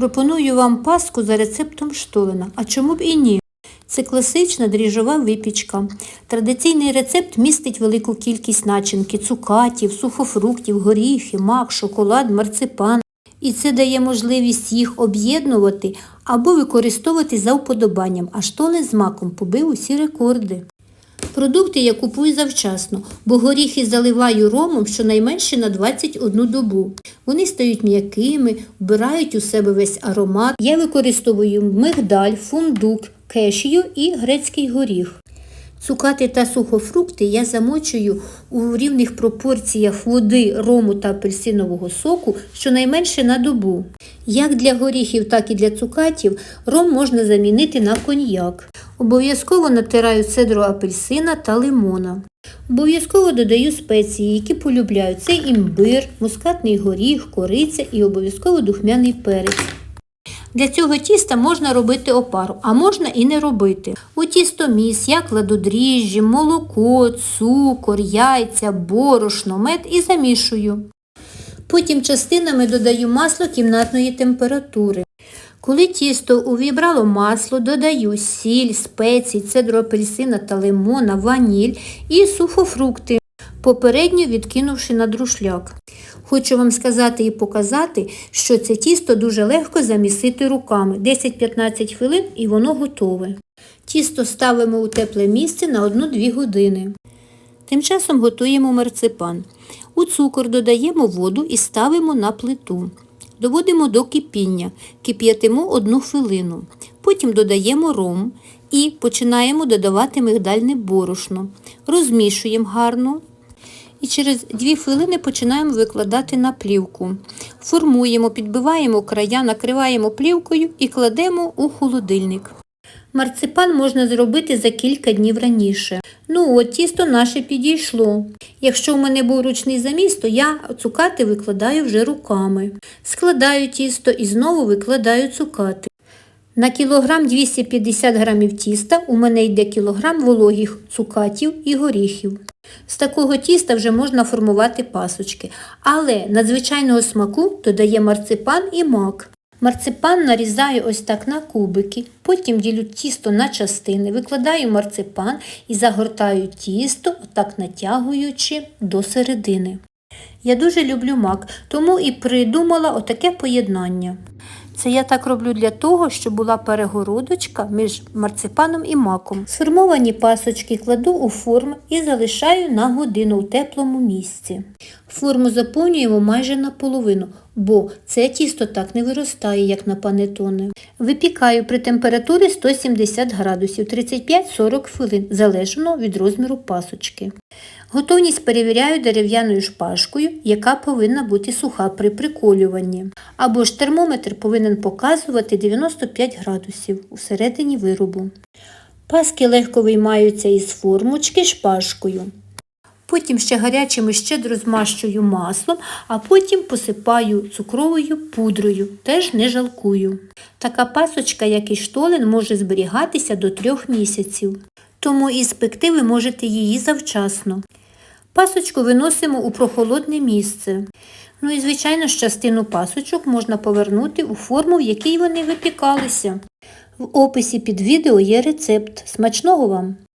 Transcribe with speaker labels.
Speaker 1: Пропоную вам паску за рецептом Штолена. А чому б і ні? Це класична дріжджова випічка. Традиційний рецепт містить велику кількість начинки, цукатів, сухофруктів, горіхи, мак, шоколад, марципан. І це дає можливість їх об'єднувати або використовувати за вподобанням, а штолен з маком побив усі рекорди. Продукти я купую завчасно, бо горіхи заливаю ромом щонайменше на 21 добу. Вони стають м'якими, вбирають у себе весь аромат. Я використовую мигдаль, фундук, кешію і грецький горіх. Цукати та сухофрукти я замочую у рівних пропорціях води, рому та апельсинового соку щонайменше на добу. Як для горіхів, так і для цукатів ром можна замінити на коньяк. Обов'язково натираю цедру апельсина та лимона. Обов'язково додаю спеції, які полюбляю. Це імбир, мускатний горіх, кориця і обов'язково духмяний перець. Для цього тіста можна робити опару, а можна і не робити. У тістоміс я кладу дріжджі, молоко, цукор, яйця, борошно, мед і замішую. Потім частинами додаю масло кімнатної температури. Коли тісто увібрало масло, додаю сіль, спеції, цедру апельсина та лимона, ваніль і сухофрукти, попередньо відкинувши на друшляк. Хочу вам сказати і показати, що це тісто дуже легко замісити руками. 10-15 хвилин і воно готове. Тісто ставимо у тепле місце на 1-2 години. Тим часом готуємо марципан. У цукор додаємо воду і ставимо на плиту. Доводимо до кипіння, кип'ятимо 1 хвилину. Потім додаємо ром і починаємо додавати мигдальне борошно. Розмішуємо гарно. І через 2 хвилини починаємо викладати на плівку. Формуємо, підбиваємо края, накриваємо плівкою і кладемо у холодильник. Марципан можна зробити за кілька днів раніше. Ну от тісто наше підійшло. Якщо в мене був ручний заміс, то я цукати викладаю вже руками. Складаю тісто і знову викладаю цукати. На кілограм 250 грамів тіста у мене йде кілограм вологих цукатів і горіхів. З такого тіста вже можна формувати пасочки, але надзвичайного смаку додає марципан і мак. Марципан нарізаю ось так на кубики, потім ділю тісто на частини, викладаю марципан і загортаю тісто, отак натягуючи до середини. Я дуже люблю мак, тому і придумала отаке поєднання. Це я так роблю для того, щоб була перегородочка між марципаном і маком. Сформовані пасочки кладу у форму і залишаю на годину у теплому місці. Форму заповнюємо майже наполовину, бо це тісто так не виростає, як на панетоне. Випікаю при температурі 170 градусів 35-40 хвилин, залежно від розміру пасочки. Готовність перевіряю дерев'яною шпажкою, яка повинна бути суха при приколюванні. Або ж термометр повинен показувати 95 градусів у середині виробу. Паски легко виймаються із формочки шпажкою. Потім ще гарячими щедро змащую маслом, а потім посипаю цукровою пудрою, теж не жалкую. Така пасочка, як і штолен, може зберігатися до трьох місяців, тому і спекти ви можете її завчасно. Пасочку виносимо у прохолодне місце. Ну і, звичайно, частину пасочок можна повернути у форму, в якій вони випікалися. В описі під відео є рецепт. Смачного вам!